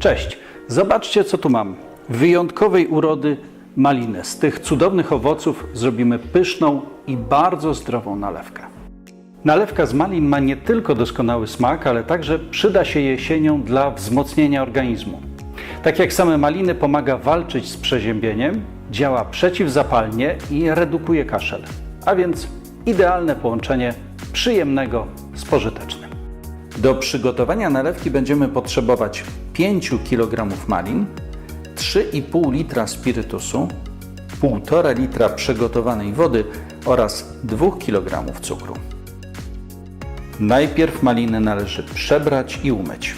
Cześć, zobaczcie co tu mam. Wyjątkowej urody malinę. Z tych cudownych owoców zrobimy pyszną i bardzo zdrową nalewkę. Nalewka z malin ma nie tylko doskonały smak, ale także przyda się jesienią dla wzmocnienia organizmu. Tak jak same maliny pomaga walczyć z przeziębieniem, działa przeciwzapalnie i redukuje kaszel. A więc idealne połączenie przyjemnego z pożytecznym. Do przygotowania nalewki będziemy potrzebować 5 kg malin, 3,5 litra spirytusu, 1,5 litra przygotowanej wody oraz 2 kg cukru. Najpierw maliny należy przebrać i umyć.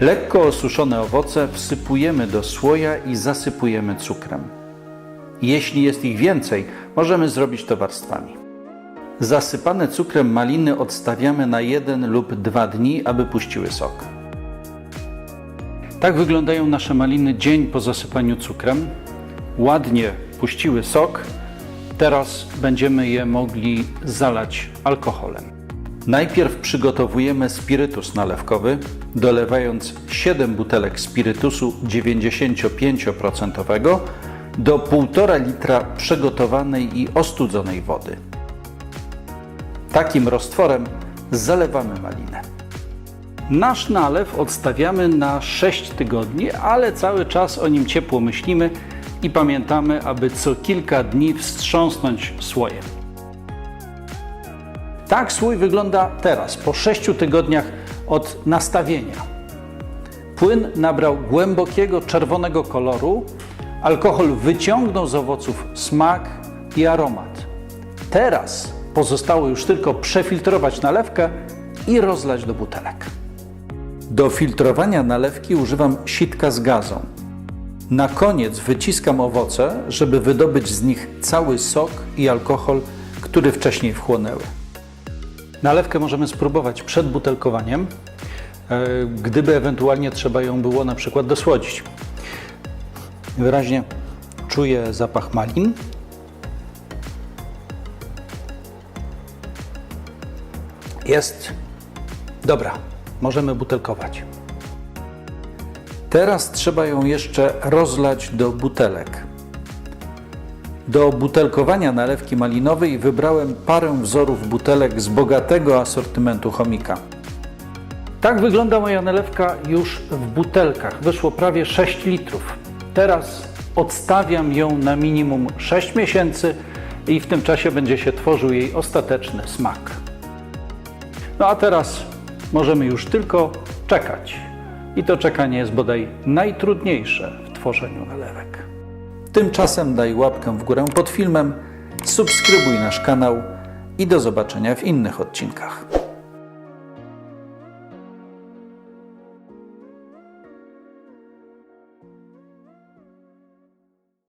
Lekko osuszone owoce wsypujemy do słoja i zasypujemy cukrem. Jeśli jest ich więcej, możemy zrobić to warstwami. Zasypane cukrem maliny odstawiamy na jeden lub dwa dni, aby puściły sok. Tak wyglądają nasze maliny dzień po zasypaniu cukrem. Ładnie puściły sok. Teraz będziemy je mogli zalać alkoholem. Najpierw przygotowujemy spirytus nalewkowy, dolewając 7 butelek spirytusu 95% do 1,5 litra przygotowanej i ostudzonej wody. Takim roztworem zalewamy malinę. Nasz nalew odstawiamy na 6 tygodni, ale cały czas o nim ciepło myślimy i pamiętamy, aby co kilka dni wstrząsnąć słojem. Tak słój wygląda teraz, po 6 tygodniach od nastawienia. Płyn nabrał głębokiego czerwonego koloru, alkohol wyciągnął z owoców smak i aromat. Teraz pozostało już tylko przefiltrować nalewkę i rozlać do butelek. Do filtrowania nalewki używam sitka z gazą. Na koniec wyciskam owoce, żeby wydobyć z nich cały sok i alkohol, który wcześniej wchłonęły. Nalewkę możemy spróbować przed butelkowaniem, e, gdyby ewentualnie trzeba ją było na przykład dosłodzić. Wyraźnie czuję zapach malin. Jest dobra, możemy butelkować. Teraz trzeba ją jeszcze rozlać do butelek. Do butelkowania nalewki malinowej wybrałem parę wzorów butelek z bogatego asortymentu chomika. Tak wygląda moja nalewka już w butelkach. Wyszło prawie 6 litrów. Teraz odstawiam ją na minimum 6 miesięcy i w tym czasie będzie się tworzył jej ostateczny smak. No a teraz możemy już tylko czekać. I to czekanie jest bodaj najtrudniejsze w tworzeniu nalewek. Tymczasem daj łapkę w górę pod filmem, subskrybuj nasz kanał i do zobaczenia w innych odcinkach.